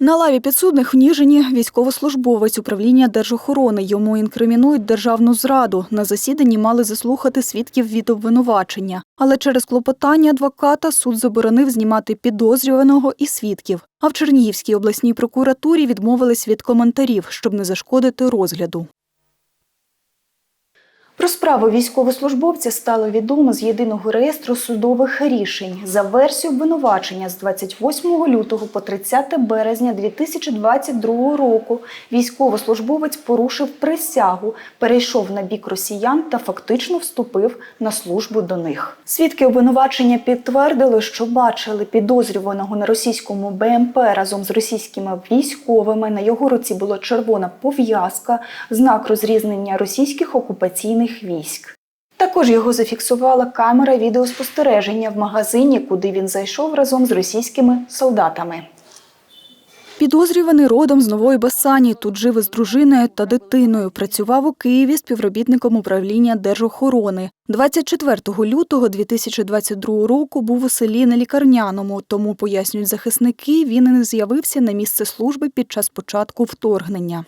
На лаві підсудних в Ніжині військовослужбовець управління держохорони. Йому інкримінують державну зраду. На засіданні мали заслухати свідків від обвинувачення. Але через клопотання адвоката суд заборонив знімати підозрюваного і свідків. А в Чернігівській обласній прокуратурі відмовились від коментарів, щоб не зашкодити розгляду. Про справу військовослужбовця стало відомо з єдиного реєстру судових рішень. За версією обвинувачення з 28 лютого по 30 березня 2022 року військовослужбовець порушив присягу, перейшов на бік росіян та фактично вступив на службу до них. Свідки обвинувачення підтвердили, що бачили підозрюваного на російському БМП разом з російськими військовими. На його руці була червона пов'язка, знак розрізнення російських окупаційних військ. Також його зафіксувала камера відеоспостереження в магазині, куди він зайшов разом з російськими солдатами. Підозрюваний родом з Нової Басані. Тут жив із дружиною та дитиною. Працював у Києві співробітником управління держохорони. 24 лютого 2022 року був у селі на лікарняному, тому, пояснюють захисники, він і не з'явився на місце служби під час початку вторгнення.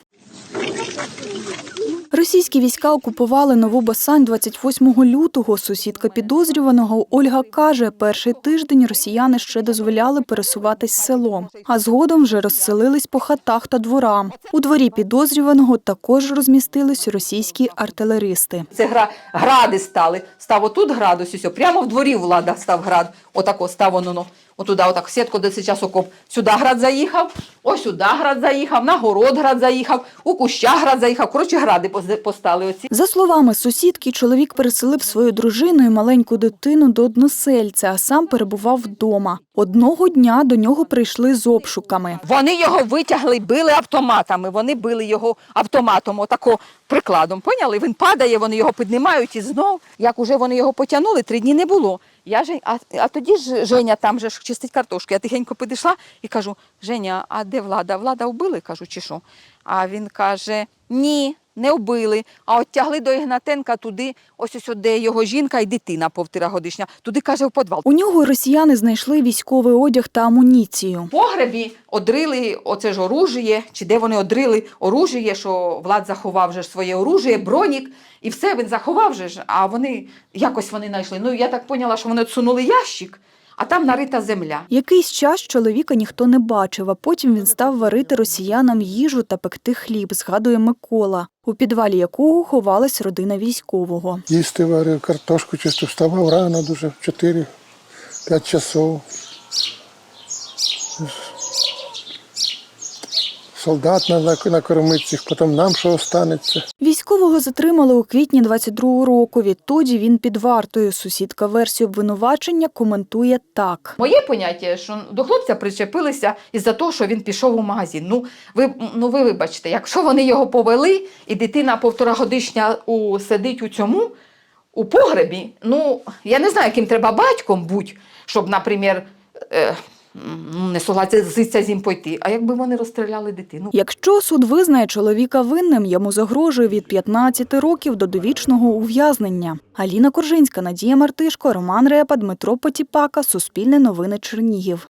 Російські війська окупували Нову Басань 28 лютого. Сусідка підозрюваного Ольга каже, перший тиждень росіяни ще дозволяли пересуватись селом, а згодом вже розселились по хатах та дворам. У дворі підозрюваного також розмістились російські артилеристи. Це гра, гради стали. Став отут град, ось ось, прямо в дворі влада став град. Отако став воно, отуда, отак, сітко, де зараз окоп. Сюди град заїхав, ось сюди град заїхав, на город град заїхав, у куща град заїхав. Коротше, гради постали оці. За словами сусідки, чоловік переселив свою дружину і маленьку дитину до односельця, а сам перебував вдома. Одного дня до нього прийшли з обшуками. Вони його витягли, били автоматами. Вони били його автоматом, отако прикладом. Поняли? Він падає, вони його піднімають і знов. Як уже вони його потягнули, три дні не було. Я Жень, а, а тоді ж Женя там же ж чистить картошку. Я тихенько підійшла і кажу: Женя, а де влада? Влада вбили? кажу, чи що? А він каже: Ні. Не вбили, а от тягли до Ігнатенка туди, ось ось де його жінка і дитина повтирагодишня. Туди каже в підвал. У нього росіяни знайшли військовий одяг та амуніцію. В погребі одрили оце ж оружіє, чи де вони одрили оружіє, що Влад заховав вже ж своє оружіє, бронік, і все він заховав же ж, а вони якось вони знайшли. Ну я так поняла, що вони отсунули ящик, а там нарита земля. Якийсь час чоловіка ніхто не бачив, а потім він став варити росіянам їжу та пекти хліб, згадує Микола, у підвалі якого ховалась родина військового. Їсти варив, картошку чисто вставав рано дуже, в 4-5 часов. Солдат на- на- накормить цих, потім нам що останеться. Військового затримали у квітні 22-го року. Відтоді він під вартою. Сусідка версію обвинувачення коментує так. Моє поняття, що до хлопця причепилися із-за того, що він пішов у магазин. Ну ви, ну ви вибачте, якщо вони його повели, і дитина півторагодичня у, сидить у цьому, у погребі, ну я не знаю, яким треба батьком бути, щоб, наприклад, е, не согласиться з ним пойти. А якби вони розстріляли дитину? Якщо суд визнає чоловіка винним, йому загрожує від 15 років до довічного ув'язнення. Аліна Коржинська, Надія Мартишко, Роман Репа, Дмитро Потіпака, Суспільне новини Чернігів.